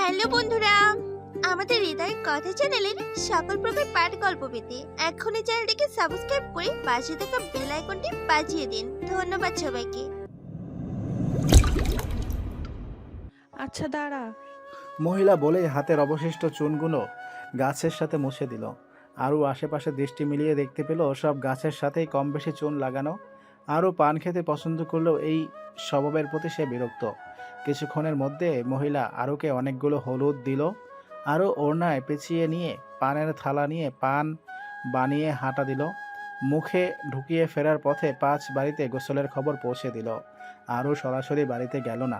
Hello বন্ধুরা আমাদের হৃদয় কথা চ্যানেলের সকল প্রকার পাঠ গল্প পেতে এখনই চ্যানেলটিকে সাবস্ক্রাইব করে পাশে থাকা বেল আইকনটি বাজিয়ে দিন। ধন্যবাদ সবাইকে। আচ্ছা দাঁড়া। মহিলা বলেই হাতের অবশিষ্ট চুনগুলো গাছের সাথে মুছে দিল। আরও আশেপাশে দৃষ্টি মিলিয়ে দেখতে পেল সব গাছের সাথেই কম বেশি চুন লাগানো। আরও পান খেতে পছন্দ করলেও এই স্বভাবের প্রতি সে বিরক্ত। কিছুক্ষণের মধ্যে মহিলা আরুকে অনেকগুলো হলুদ দিল। আরও ওড়নায় পেঁচিয়ে নিয়ে পানের থালা নিয়ে পান বানিয়ে হাঁটা দিল। মুখে ঢুকিয়ে ফেরার পথে পাঁচ বাড়িতে গোসলের খবর পৌঁছে দিল। আরও সরাসরি বাড়িতে গেল না।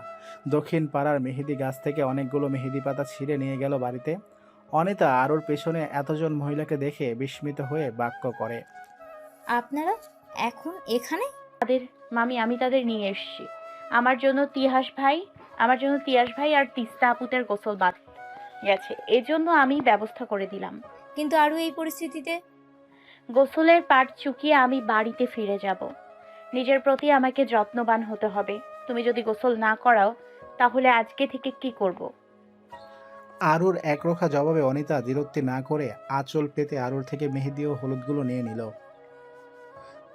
দক্ষিণ পাড়ার মেহেদি গাছ থেকে অনেকগুলো মেহেদি পাতা ছিঁড়ে নিয়ে গেল বাড়িতে। অনিতা আরুর পেছনে এতজন মহিলাকে দেখে বিস্মিত হয়ে বাক্য করে, আপনারা এখন এখানে? তাদের, মামি, আমি তাদের নিয়ে এসেছি। আমার জন্য তিয়াস ভাই আমার জন্য তিয়াস ভাই আর তিস্তা আপুতের গোসল বাদ গেছে। এজন্য আমি ব্যবস্থা করে দিলাম। কিন্তু আরও এই পরিস্থিতিতে? গোসলের পাট চুকিয়ে আমি বাড়িতে ফিরে যাব। নিজের প্রতি আমাকে যত্নবান হতে হবে। তুমি যদি গোসল না করাও তাহলে আজকে থেকে কি করব। আরুর একরোখা জবাবে অনিতা দ্বিরুক্তি না করে আঁচল পেতে আরুর থেকে মেহেদি ও হলুদগুলো নিয়ে নিল।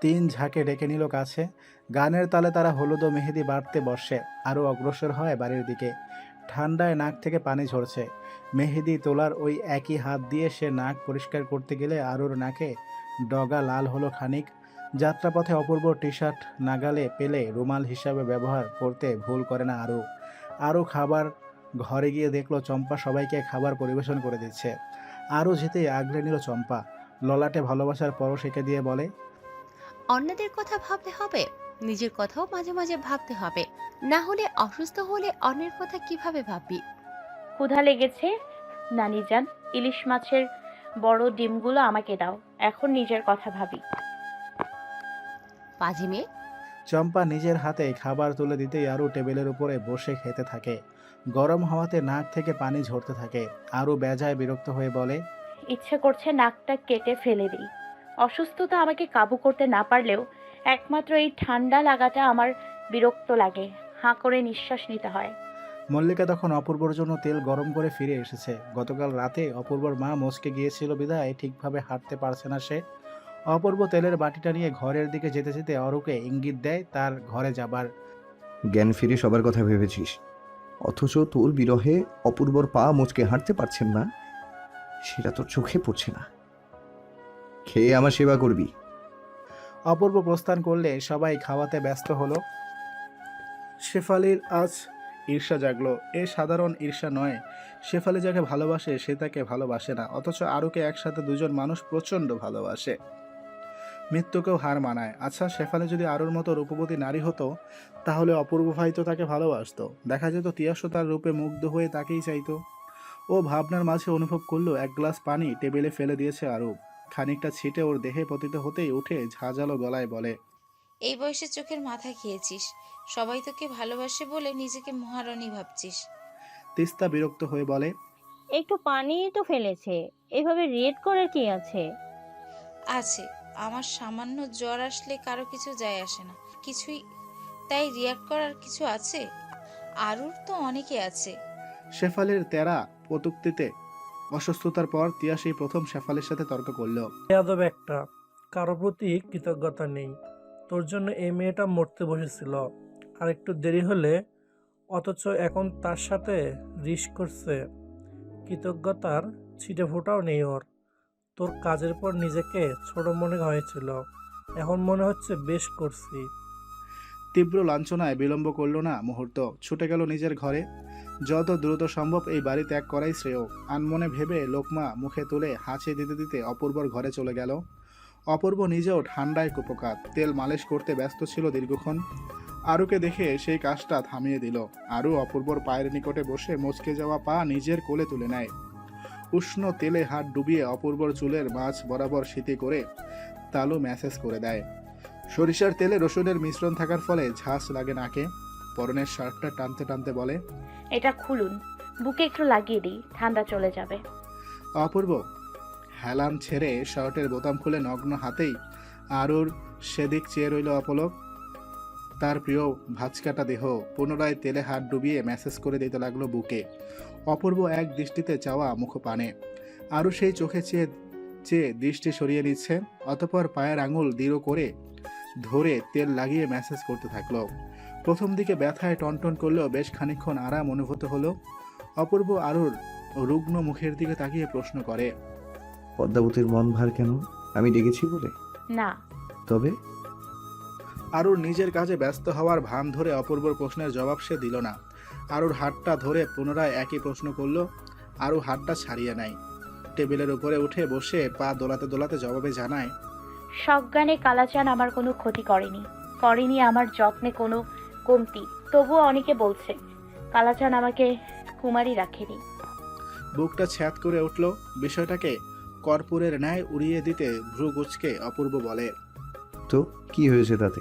তিন ঝাঁকে ডেকে নিল কাছে। গানের তালে তারা হলুদ ও মেহেদি বাড়তে বসে, আরও অগ্রসর হয় বাড়ির দিকে। ঠান্ডায় নাক থেকে পানি ঝরছে। মেহেদি তোলার ওই একই হাত দিয়ে সে নাক পরিষ্কার করতে গেলে আরুর নাকে ডগা লাল হলো খানিক। যাত্রাপথে অপূর্ব টি শার্ট নাগালে পেলে রুমাল হিসাবে ব্যবহার করতে ভুল করে না আরও আরও খাবার ঘরে গিয়ে দেখল চম্পা সবাইকে খাবার পরিবেশন করে দিচ্ছে। আরও যেতে আগলে নিল চম্পা। ললাটে ভালোবাসার পরশ এঁকে দিয়ে বলে অন্যদের কথা ভাবতে হবে নিজের কথাও মাঝে মাঝে ভাবতে হবে। না হলে অসুস্থ হলে অন্যের কথা কীভাবে ভাববি? ক্ষুধা লেগেছে? নানি যান ইলিশ মাছের বড় ডিমগুলো আমাকে দাও। এখন নিজের কথা ভাবি। পাজি মেয়ে? চম্পা নিজের হাতে খাবার তুলে দিতেই আরও টেবিলের উপরে বসে খেতে থাকে। গরম হাওয়াতে নাক থেকে পানি ঝরতে থাকে। আরও বেজায় বিরক্ত হয়ে বলে ইচ্ছে করছে নাকটা কেটে ফেলে দিই। অসুস্থতা আমাকে কাবু করতে না পারলেও একমাত্র এই ঠান্ডা লাগাটা আমার বিরক্ত লাগে। হাঁ করে নিঃশ্বাস নিতে হয়। মল্লিকা তখন অপূর্বর জন্য তেল গরম করে ফিরে এসেছে। গতকাল রাতে অপূর্বর মা মচকে গিয়েছিল বিদায় ঠিকভাবে হাঁটতে পারছে না সে। অপূর্ব তেলের বাটিটা নিয়ে ঘরের দিকে যেতে যেতে অরুকে ইঙ্গিত দেয় তার ঘরে যাবার। জ্ঞান ফিরে সবার কথা ভেবেছিস। অথচ তোর বিরহে অপূর্বর পা মুচকে হাঁটতে পারছেন না। সেটা তোর চোখে পড়ছে না। খেয়ে আমার সেবা করবি। অপূর্ব প্রস্থান করলে সবাই খাওয়াতে ব্যস্ত হলো। শেফালির আজ ঈর্ষা জাগলো। এ সাধারণ ঈর্ষা নয়। শেফালি যাকে ভালোবাসে, সে তাকে ভালোবাসে না। অথচ আরুকে একসাথে দুজন মানুষ প্রচণ্ড ভালোবাসে। মৃত্যুকেও হার মানায়। আচ্ছা শেফালি যদি আরুর মতো রূপবতী নারী হতো, তাহলে অপূর্ব ভাই তো তাকে ভালোবাসতো। দেখা যেত তিয়াসও তার রূপে মুগ্ধ হয়ে তাকেই চাইতো। ও ভাবনার মাঝে অনুভব করল, এক গ্লাস পানি টেবিলে ফেলে দিয়েছে আরু। খানিকটা ছিটে ওর দেহে পতিত হতেই উঠে ঝাঁঝালো গলায় বলে এই বয়সে চোখের মাথা খেয়েছিস। সবাই তোকে ভালোবাসে বলে নিজেকে মহারানী ভাবছিস। তিস্তা বিরক্ত হয়ে বলে একটু পানি তো ফেলেছে। এভাবে রেড করার কি আছে? আছে। আমার সামান্য জ্বর আসলে কারও কিছু যায় আসে না। কিছুই তাই রিয়াক্ট করার কিছু আছে? আরুর তো অনেকে আছে। শেফালের তেরা পতুক্তিতে অসুস্থতার পর তিয়া সেই প্রথম শেফালির সাথে তর্ক করল। বেয়াদব একটা কারও প্রতি কৃতজ্ঞতা নেই। তোর জন্য এই মেয়েটা মরতে বসেছিল। আর একটু দেরি হলে অথচ এখন তার সাথে রিস করছে। কৃতজ্ঞতার ছিটে ফোটাও নেই ওর। তোর কাজের পর নিজেকে ছোট মনে হয়েছিল। এখন মনে হচ্ছে বেশ করছি। তীব্র লাঞ্ছনায় বিলম্ব করল না মুহূর্ত। ছুটে গেল নিজের ঘরে। যত দ্রুত সম্ভব এই বাড়ি ত্যাগ করাই শ্রেয়। আনমনে ভেবে লোকমা মুখে তুলে হাঁচি দিতে দিতে অপূর্বর ঘরে চলে গেল। অপূর্ব নিজেও ঠান্ডায় কুপকাত। তেল মালিশ করতে ব্যস্ত ছিল দীর্ঘক্ষণ। আরুকে দেখে সেই কাজটা থামিয়ে দিল। আরু অপূর্বর পায়ের নিকটে বসে মচকে যাওয়া পা নিজের কোলে তুলে নেয়। উষ্ণ তেলে হাত ডুবিয়ে অপূর্বর চুলের মাছ বরাবর শীতে করে তালু ম্যাসেজ করে দেয়। সরিষার তেলে রসুনের মিশ্রণ থাকার ফলে ঝাঁস লাগে নাকে। পরনের শার্টটা টানতে টানতে বলে এটা খুলুন। বুকে একটু লাগিয়ে দিই, ঠান্ডা চলে যাবে। অপূর্ব, হেলান ছেড়ে শার্টের বোতাম খুলে নগ্ন হাতেই আরুর সেদিক চেয়ে রইল অপলক। তার প্রিয় ভাজকাটা দেহ পুনরায় তেলে হাত ডুবিয়ে মেসেজ করে দিতে লাগল বুকে। অপূর্ব এক দৃষ্টিতে চাওয়া মুখপানে। আরও সেই চোখে চেয়ে চেয়ে দৃষ্টি সরিয়ে নিচ্ছে, অতপর পায়ের আঙুল দৃঢ় করে ধরে তেল লাগিয়ে মেসেজ করতে থাকল। প্রথম দিকে ব্যথায় টনটন করলেও বেশ খানিকক্ষণ আরাম অনুভূত হলো। অপূর্ব আরুর রুগ্ন মুখের দিকে তাকিয়ে প্রশ্ন করে পদ্মাবতীর মন ভার কেন? আমি ডেকেছি বলে। না। তবে? আরুর নিজের কাজে ব্যস্ত হওয়ার ভান ধরে অপূর্বর প্রশ্নের জবাব সে দিল না। আরুর হাতটা ধরে পুনরায় একই প্রশ্ন করল আরু হাতটা ছাড়িয়ে নেয়। টেবিলের উপরে উঠে বসে পা দোলাতে দোলাতে জবাবে জানায় সজ্ঞানে কালাচান আমার কোনো ক্ষতি করেনি। করেনি আমার যত্নে কোনো কমতি তবুও অনেকে বলছে কালাচান আমাকে কুমারী রাখেনি। বুকটা ছ্যাদ করে উঠল বিষয়টাকে কর্পূরের ন্যায় উড়িয়ে দিতে ভ্রু গুচকে অপূর্ব বলে। তো কি হয়েছে তাতে?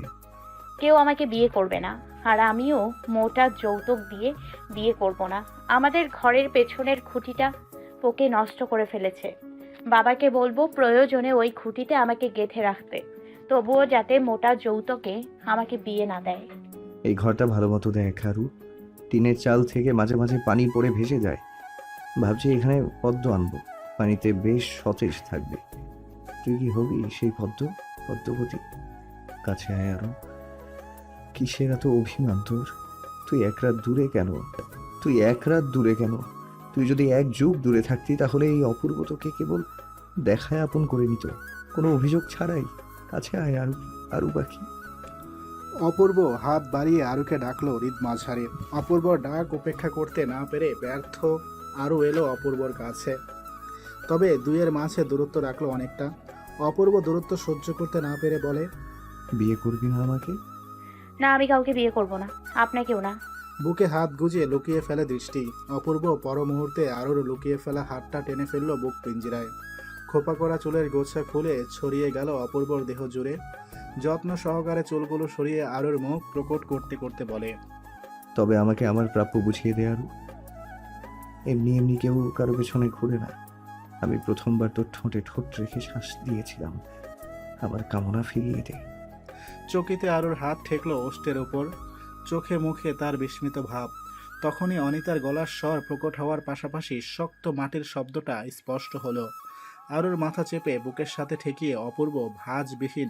কেউ আমাকে বিয়ে করবে না আর আমিও মোটা যৌতুক দিয়ে বিয়ে করব না। আমাদের ঘরের পেছনের খুঁটিটা পোকে নষ্ট করে ফেলেছে। বাবাকে বলব প্রয়োজনে ওই খুঁটিতে আমাকে গেঁথে রাখতে। তবুও যাতে মোটা যৌতুকে আমাকে বিয়ে না দেয়। এই ঘরটা ভালো মতো দেখ আরু টিনের চাল থেকে মাঝে মাঝে পানি পড়ে ভেসে যায়। ভাবছি এখানে পদ্ম আনব। পানিতে বেশ সতেজ থাকবে। তুই কি হবি সেই পদ্ম? পদ্মপতি? কাছে আয় আরও। কিসের এত অভিমান তোর? তুই এক রাত দূরে কেন? তুই এক রাত দূরে কেন? তুই যদি এক যুগ দূরে থাকতি তাহলে এই অপূর্ব তোকে কেবল দেখায় আপন করে নিত। কোনো অভিযোগ ছাড়াই। কাছে আয় আরু আরু পাখি। অপূর্ব হাত বাড়িয়ে আরুকে ডাকলো হৃদ মাঝারে। অপূর্ব ডাক উপেক্ষা করতে না পেরে ব্যর্থ আরও এলো অপূর্বর কাছে। তবে দুইয়ের মাঝে দূরত্ব রাখল অনেকটা। অপূর্ব দূরত্ব সহ্য করতে না পেরে বলে বিয়ে করবি না আমাকে? না আমি কাউকে বিয়ে করব না আপনাকেও না। বুকে হাত গুজে লুকিয়ে ফেলে দৃষ্টি। অপূর্ব পর মুহূর্তে আরও লুকিয়ে ফেলা হাতটা টেনে ফেলল বুক পিঞ্জিরায়। খোপা করা চুলের গোছা খুলে ছড়িয়ে গেল অপূর্বর দেহ জুড়ে। যত্ন সহকারে চুলগুলো সরিয়ে আরুর মুখ প্রকট করতে করতে বলে। তবে আমাকে আমার প্রাপ্য বুঝিয়ে দে আরু। এমনি এমনি কেউ কারও পেছনে ঘুরে না। আমি প্রথমবার তোর ঠোঁটে ঠোঁট রেখে শ্বাস দিয়েছিলাম। আমার কামনা ফিরিয়ে দে। চকিতে আরুর হাত ঠেকলো ওষ্ঠের ওপর চোখে মুখে তার বিস্মিত ভাব। তখনই অনিতার গলার স্বর প্রকট হওয়ার পাশাপাশি শক্ত মাটির শব্দটা স্পষ্ট হলো। আরুর মাথা চেপে বুকের সাথে ঠেকিয়ে অপূর্ব ভাঁজবিহীন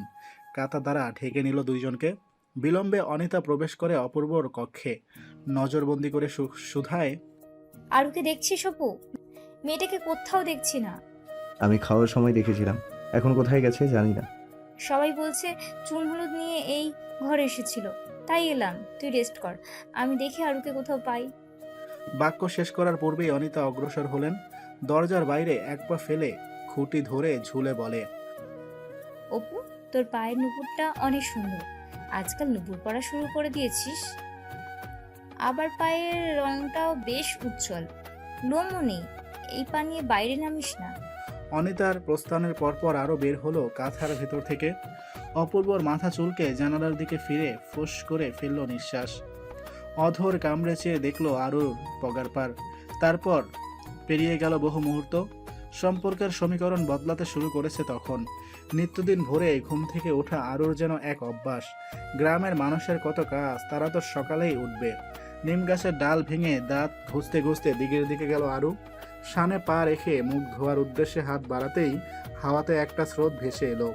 কাতা দ্বারা ঢেকে নিল দুইজনকে। বিলম্বে অনিতা প্রবেশ করে অপূর্বর কক্ষে নজরবন্দি করে সুধায় আরুকে দেখছিস অপু? মেয়েটাকে কোথাও দেখছি না। আমি খাওয়ার সময় দেখেছিলাম। এখন কোথায় গেছে জানি না। সবাই বলছে চুন হলুদ নিয়ে এই ঘরে এসেছিল। তাই এলাম তুই রেস্ট কর। আমি দেখি আরুকে কোথাও পাই। বাক্য শেষ করার পূর্বেই অনিতা অগ্রসর হলেন। দরজার বাইরে এক পা ফেলে খুঁটি ধরে ঝুলে বলে অপু? তোর পায়ের নুপুরটা অনেক সুন্দর। আজকাল নুপুর পরা শুরু করে দিয়েছিস। আবার পায়ের রংটাও বেশ উজ্জ্বল। লোমও নেই। এই পা নিয়ে বাইরে নামিস না। অনিতার প্রস্থানের পরপর আরও বের হলো কাঁথার ভেতর থেকে। অপূর্বর মাথা চুলকে জানালার দিকে ফিরে ফুস করে ফেলল নিঃশ্বাস। অধর কামড়ে চেয়ে দেখল আরও পগার পার। তারপর পেরিয়ে গেল বহু মুহূর্ত। সম্পর্কের সমীকরণ বদলাতে শুরু করেছে তখন। নিত্যদিন ভোরে ঘুম থেকে ওঠা আরুর যেন এক অভ্যাস। গ্রামের মানুষের কত কাজ, তারা তো সকালেই উঠবে। নিম গাছের ডাল ভেঙে দাঁত ঘুষতে ঘুষতে দিকের দিকে গেল আরু। সানে পা রেখে মুখ ধোয়ার উদ্দেশ্যে হাত বাড়াতেই হাওয়াতে একটা স্রোত ভেসে এলো।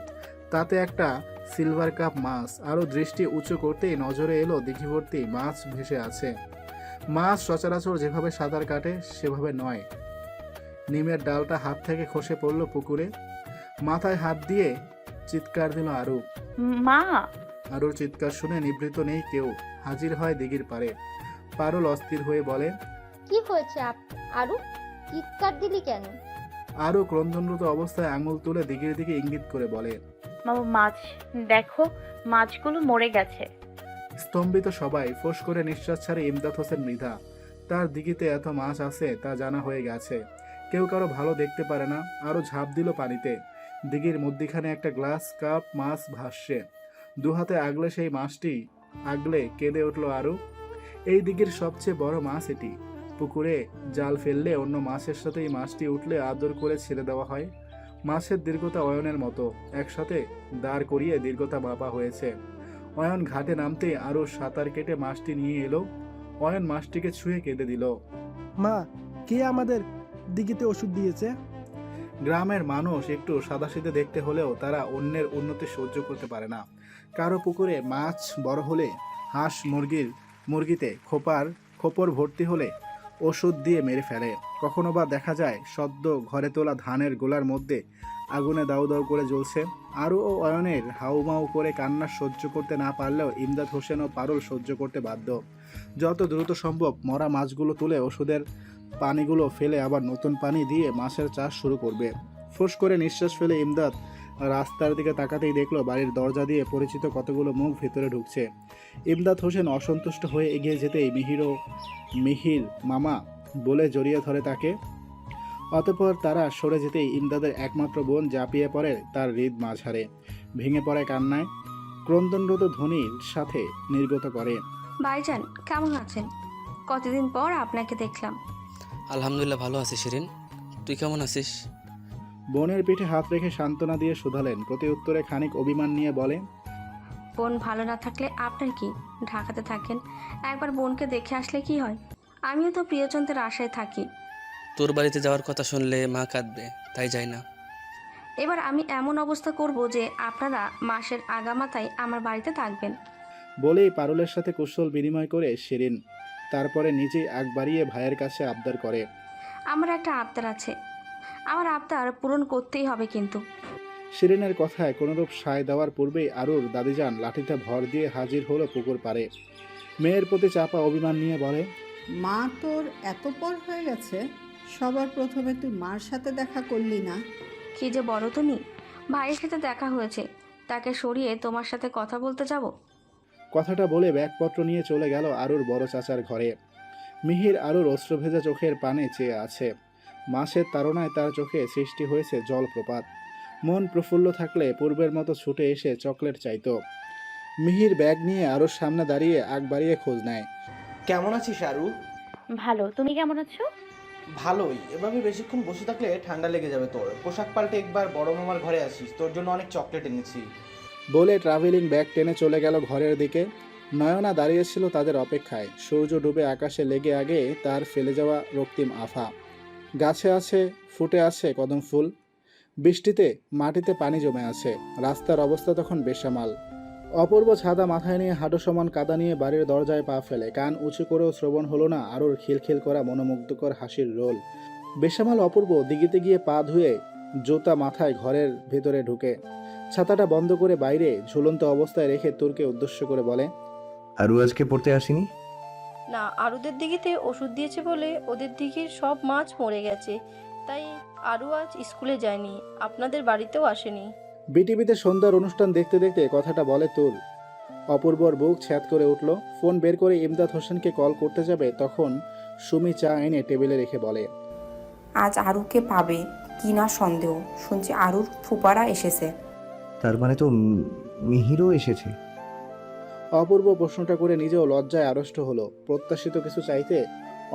তাতে একটা সিলভার কাপ মাছ। আরও দৃষ্টি উঁচু করতেই নজরে এলো দিঘিভর্তি মাছ ভেসে আছে। মাছ সচরাচর যেভাবে সাঁতার কাটে, সেভাবে নয়। নিমের ডালটা হাত থেকে খসে পড়ল পুকুরে। মাথায় হাত দিয়ে চিৎকার দিল আরু। মা! আরুর চিৎকার শুনে নিবৃত নেই কেউ। হাজির হয় দিঘির পারে। পারুল অস্থির হয়ে বলে কি হয়েছে আপ- আরু? চিৎকার দিলি কেন? আরও ক্রন্দনরত অবস্থায় আঙুল তুলে দিঘির দিকে ইঙ্গিত করে বলে মামা মাছ দেখো মাছগুলো মরে গেছে। স্তম্ভিত সবাই ফোঁস করে নিঃশ্বাস ছাড়ে ইমদাদ হোসেন মৃধা। তার দিঘিতে এত মাছ আছে তা জানা হয়ে গেছে। কেউ কারও ভালো দেখতে পারে না। আরও ঝাঁপ দিল পানিতে। দিঘির মধ্যিখানে একটা গ্লাস, কাপ, মাছ ভাসছে। দু হাতে আগলে সেই মাছটি, আগলে কেঁদে উঠল আরও এই দিঘির সবচেয়ে বড় মাছ এটি। পুকুরে জাল ফেললে অন্য মাছের সাথে এই মাছটি উঠলে আদর করে ছেড়ে দেওয়া হয়। মাছের দীর্ঘতা অয়নের মতো। একসাথে দাঁড় করিয়ে দীর্ঘতা মাপা হয়েছে। অয়ন ঘাটে নামতে আরও সাঁতার কেটে মাছটি নিয়ে এলো। অয়ন মাছটিকে ছুঁয়ে কেঁদে দিল। মা, কে আমাদের দিঘিতে ওষুধ দিয়েছে? গ্রামের মানুষ একটু সাদাসিধে দেখতে হলেও তারা অন্যের উন্নতি সহ্য করতে পারে না। কারও পুকুরে মাছ বড় হলে, হাঁস মুরগির মুরগিতে খোপার খোপর ভর্তি হলে ওষুধ দিয়ে মেরে ফেলে। কখনো বা দেখা যায় সদ্য ঘরে তোলা ধানের গোলার মধ্যে আগুনে দাউ দাউ করে জ্বলছে। আরও ও অয়নের হাউমাউ করে কান্না সহ্য করতে না পারলেও ইমদাদ হোসেন ও পারুল সহ্য করতে বাধ্য। যত দ্রুত সম্ভব মরা মাছগুলো তুলে ওষুধের পানিগুলো ফেলে আবার নতুন পানি দিয়ে মাছের চাষ শুরু করবে। ফুস করে নিঃশ্বাস ফেলে ইমদাদ রাস্তার দিকে তাকাতেই দেখল বাড়ির দরজা দিয়ে পরিচিত কতগুলো মুখ ভেতরে ঢুকছে। ইমদাদ হোসেন অসন্তুষ্ট হয়ে এগিয়ে যেতেই মিহির ও মিহির মামা বলে জড়িয়ে ধরে তাকে। অতঃপর তারা সরে যেতেই ইমদাদের একমাত্র বোন ঝাঁপিয়ে পড়ে তার হৃদ মাঝারে। ভেঙে পড়ে কান্নায়। ক্রন্দনরত ধ্বনির সাথে নির্গত করে। ভাইজান, কেমন আছেন? কতদিন পর আপনাকে দেখলাম। আলহামদুলিল্লাহ ভালো আছি শিরিন। তুই কেমন আছিস? বোনের পিঠে হাত রেখে সান্ত্বনা দিয়ে শুধালেন। প্রতি উত্তরে খানিক অভিমান নিয়ে বলে বোন ভালো না থাকলে আপনার কি? ঢাকাতে থাকেন। একবার বোনকে দেখে আসলে কি হয়? আমিও তো প্রিয়জনদের আশায় থাকি। তোর বাড়িতে যাওয়ার কথা শুনলে মা কাঁদবে তাই যাই না। এবার আমি এমন অবস্থা করব যে আপনারা মাসের আগামাতায় আমার বাড়িতে থাকবেন। বলেই পারুলের সাথে কুশল বিনিময় করে শিরিন তারপরে নিজেই আগ বাড়িয়ে ভাইয়ের কাছে আবদার করে। আমার একটা আবদার আছে। আমার আবদার পূরণ করতেই হবে কিন্তু। শিরিনের কথায় কোনোরূপ সায় দেওয়ার পূর্বেই আরুর দাদিজান লাঠিতে ভর দিয়ে হাজির হলো পুকুর পাড়ে। মেয়ের প্রতি চাপা অভিমান নিয়ে বলে মা তোর এত পর হয়ে গেছে সবার প্রথমে তুই মার সাথে দেখা করলি না? কি যে বলো তুমি। ভাইয়ের সাথে দেখা হয়েছে। তাকে সরিয়ে তোমার সাথে কথা বলতে যাব? কথাটা বলে ব্যাগপত্র নিয়ে চলে গেল আরুর বড় চাচার ঘরে। মিহির আরুর অস্ত্রভেজা চোখের পানে চেয়ে আছে। মাসের তাড়নায় তার চোখে সৃষ্টি হয়েছে জলপ্রপাত। মন প্রফুল্ল থাকলে পূর্বের মতো ছুটে এসে চকলেট চাইত। মিহির ব্যাগ নিয়ে আরুর সামনে দাঁড়িয়ে আগ বাড়িয়ে খোঁজ নেয়। কেমন আছিস আরু? ভালো। তুমি কেমন আছো? ভালোই। এভাবে বেশিক্ষণ বসে থাকলে ঠান্ডা লেগে যাবে তোর। পোশাক পাল্টে একবার বড় মামার ঘরে আসিস। তোর জন্য অনেক চকলেট এনেছি। বলে ট্রাভেলিং ব্যাগ টেনে চলে গেল ঘরের দিকে। নয়না দাঁড়িয়েছিল তাদের অপেক্ষায়। সূর্য ডুবে আকাশে লেগে আগে তার ফেলে যাওয়া রক্তিম আফা গাছে আছে, ফুটে আছে কদম ফুল। বৃষ্টিতে মাটিতে পানি জমে আছে। রাস্তার অবস্থা তখন বেসামাল। অপূর্ব ছাদা মাথায় নিয়ে হাঁটু সমান কাদা নিয়ে বাড়ির দরজায় পা ফেলে। কান উঁচু করেও শ্রবণ হলো না আরোর খিলখিল করা মনোমুগ্ধকর হাসির রোল। বেসামাল অপূর্ব দিঘিতে গিয়ে পা ধুয়ে জুতা মাথায় ঘরের ভেতরে ঢুকে। ছাতাটা বন্ধ করে বাইরে ঝুলন্ত অবস্থায় রেখে তুরকে উদ্দেশ্য করে বলে আরু আজকে পড়তে আসিনি? না আরুদের দিঘিতে ওষুধ দিয়েছে বলে ওদের দিঘির সব মাছ মরে গেছে তাই আরু আজ স্কুলে যায়নি আপনাদের বাড়িতেও আসেনি। বিটিভিতে সন্ধ্যার অনুষ্ঠান দেখতে দেখতে কথাটা বলে তুল অপূর্বর বুক ছ্যাদ করে উঠল ফোন বের করে ইমদাদ হোসেনকে কল করতে যাবে তখন সুমি চা এনে টেবিলে রেখে বলে আজ আরুকে পাবে কি না সন্দেহ শুনছি আরুর ফুপারা এসেছে। তার মানে তো মিহিরও এসেছে। অপূর্ব প্রশ্নটা করে নিজেও লজ্জায় আড়ষ্ট হলো। প্রত্যাশিত কিছু চাইতে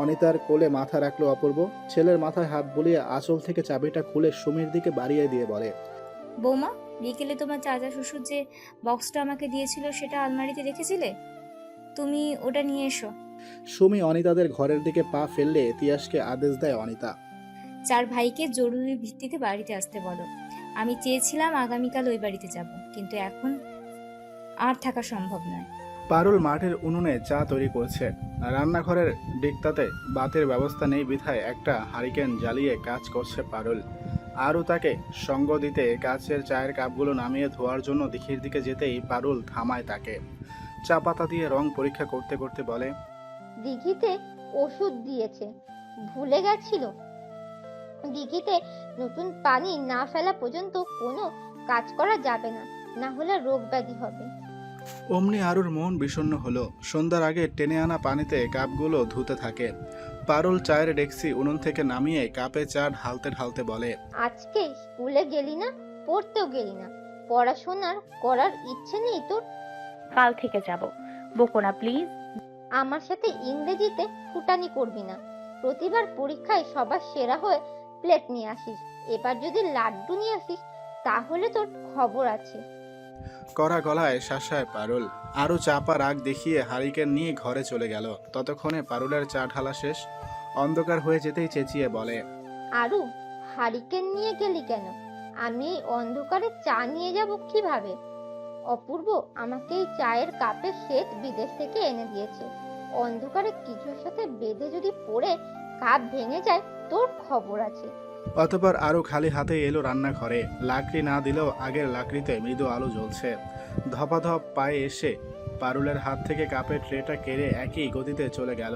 অনিতার কোলে মাথা রাখল অপূর্ব। ছেলের মাথায় হাত বুলিয়ে আঁচল থেকে চাবিটা খুলে সুমির দিকে বাড়িয়ে দিয়ে বলে বৌমা বিকেলে তোমার চাচা শ্বশুর যে বক্সটা আমাকে দিয়েছিল সেটা আলমারিতে রেখেছিলে? তুমি ওটা নিয়ে এসো। সুমি অনিতাদের ঘরের দিকে পা ফেললে তিয়াসকে আদেশ দেয় অনিতা। চার ভাইকে জরুরি ভিত্তিতে বাড়িতে আসতে বলো। আমি চেয়েছিলাম আগামীকাল ওই বাড়িতে যাব কিন্তু এখন আর থাকা সম্ভব নয়। পারুল মাঠের উনুনে চা তৈরি করছে। রান্নাঘরের দিকটাতে বাতের ব্যবস্থা নেই বিধায় একটা হারিকেন জ্বালিয়ে কাজ করছে পারুল। আরও তাকে সঙ্গ দিতে কাচের চায়ের কাপগুলো নামিয়ে ধোয়ার জন্য দিঘির দিকে যেতেই পারুল থামায় তাকে। চা পাতা দিয়ে রং পরীক্ষা করতে করতে বলে দিঘিতে ওষুধ দিয়েছে। ভুলে গেছিল? দিঘিতে নতুন পানি না ফেলা পর্যন্ত কোনো কাজ করা যাবে না। না হলে রোগ ব্যাধি হবে। অমনি আরুর মন বিষণ্ণ হলো। সন্ধ্যার আগে টেনে আনা পানিতে কাপগুলো ধুতে থাকে। পারুল চায়ের ডেক্সি উনুন থেকে নামিয়ে কাপে চা ঢালতে ঢালতে বলে আজকে স্কুলে গেলি না পড়তেও গেলি না। পড়াশোনার করার ইচ্ছে নেই তোর? কাল থেকে যাব। বকো না প্লিজ। আমার সাথে ইংরেজিতে ফুটানি করবি না। প্রতিবার পরীক্ষায় সবার সেরা হয়ে প্লেট নিয়ে আসিস। এবার যদি লাড্ডু নিয়ে আসিস তাহলে তোর খবর আছে। কড়া গলায় শাসায় পারুল। আরও চাপা রাগ দেখিয়ে হারিকেন নিয়ে ঘরে চলে গেল। ততক্ষণে পারুলের চা ঢালা শেষ। অন্ধকার হয়ে যেতেই চেঁচিয়ে বলে আরু হারিকেন নিয়ে গেলি কেন? আমি এই অন্ধকারে চা নিয়ে যাব কীভাবে? অপূর্ব আমাকে এই চায়ের কাপে শ্বেত বিদেশ থেকে এনে দিয়েছে। অন্ধকারে কিছুর সাথে বেঁধে যদি পড়ে কাপ ভেঙে যায় তোর খবর আছে। অতপর আরও খালি হাতে এলো রান্নাঘরে। লাকড়ি না দিলেও আগের লাকড়িতে মৃদু আলো জ্বলছে। ধপাধপ পায়ে এসে পারুলের হাত থেকে কাপের ট্রেটা কেড়ে একই গতিতে চলে গেল।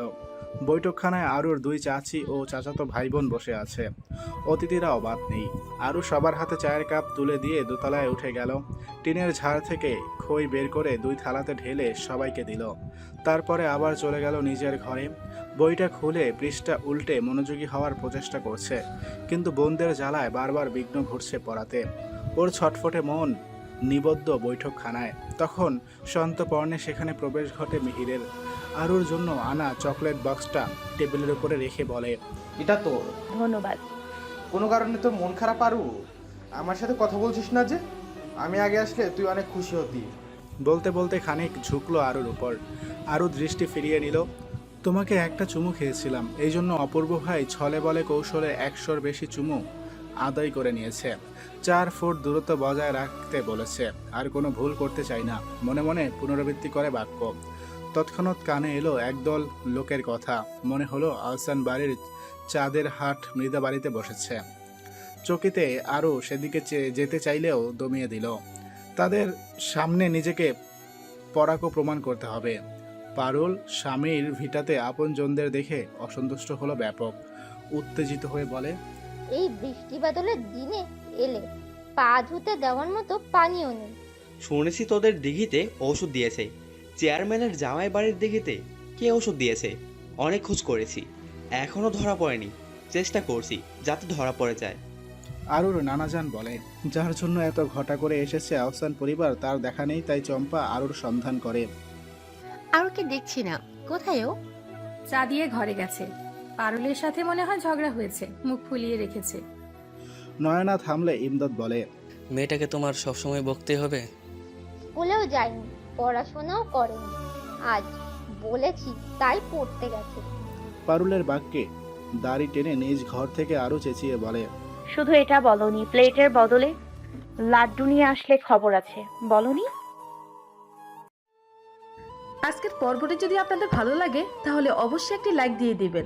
বৈঠকখানায় আরুর দুই চাচি ও চাচাতো ভাই বোন বসে আছে। অতিথিরা অবাক নেই। আরু সবার হাতে চায়ের কাপ তুলে দিয়ে দোতলায় উঠে গেল। টিনের ঝাড় থেকে খই বের করে দুই থালাতে ঢেলে সবাইকে দিল। তারপরে আবার চলে গেল নিজের ঘরে। বইটা খুলে পৃষ্ঠা উল্টে মনোযোগী হওয়ার প্রচেষ্টা করছে। কিন্তু বোনদের জ্বালায় বারবার বিঘ্ন ঘটছে পড়াতে। ওর ছটফটে মন নিবদ্ধ বৈঠকখানায়। তখন সন্তপর্ণে সেখানে প্রবেশ ঘটে মিহিরের। আরুর জন্য আনা চকলেট বক্সটা টেবিলের উপরে রেখে বলে এটা তোর। ধন্যবাদ। কোনো কারণে তোর মন খারাপ আরু? আমার সাথে কথা বলছিস না যে? আমি আগে আসলে তুই অনেক খুশি হতি। বলতে বলতে খানিক ঝুঁকলো আরুর উপর। আরু দৃষ্টি ফিরিয়ে নিল তোমাকে একটা চুমু খেয়েছিলাম। এই জন্য অপূর্ব ভাই ছলে বলে কৌশলে একশোর বেশি চুমু আদায় করে নিয়েছে। চার ফুট দূরত্ব বজায় রাখতে বলেছে। আর কোনো ভুল করতে চাই না। মনে মনে পুনরাবৃত্তি করে বাক্য। তৎক্ষণাৎ কানে এলো একদল লোকের কথা। মনে হলো আহসান বাড়ির চাঁদের হাট মৃদা বাড়িতে বসেছে। চকিতে আরও সেদিকে যেতে চাইলেও দমিয়ে দিল। তাদের সামনে নিজেকে পরাকও প্রমাণ করতে হবে। পারুল স্বামীর ভিটাতে আপনজনদের দেখে অসন্তুষ্ট হলো ব্যাপক। উত্তেজিত হয়ে বলে এই বৃষ্টি বাদলের দিনে এলে পা ধুতে দেওয়ার মতো পানিও নেই। শুনেছি তোদের দিঘিতে ওষুধ দিয়েছে। চেয়ারম্যানের জামাই বাড়ির দিঘিতে কে ওষুধ দিয়েছে? অনেক খোঁজ করেছি। এখনও ধরা পড়েনি। চেষ্টা করছি যাতে ধরা পড়ে যায়। আরুর নানাজান বলে যার জন্য এত ঘটা করে এসেছে আহসান পরিবার তার দেখা নেই তাই চম্পা আরুর সন্ধান করে। আরুকে দেখছি না। কোথায় ও? চা দিয়ে ঘরে গেছে। পারুলের সাথে মনে হয় ঝগড়া হয়েছে মুখ ফুলিয়ে রেখেছে। নয়না থামলে ইমদাদ বলে মেয়েটাকে তোমার সবসময় বকতে হবে? স্কুলেও যায়নি পড়াশোনাও করেনি। আজ বলেছি তাই পড়তে গেছে। পারুলের বাক্যে দাড়ি টেনে নিজ ঘর থেকে আরও চেঁচিয়ে বলে শুধু এটা বলনি প্লেটের বদলে লাড্ডু নিয়ে আসলে খবর আছে। বলনি? আজকের পর্বটি যদি আপনাদের ভালো লাগে তাহলে অবশ্যই একটি লাইক দিয়ে দিবেন।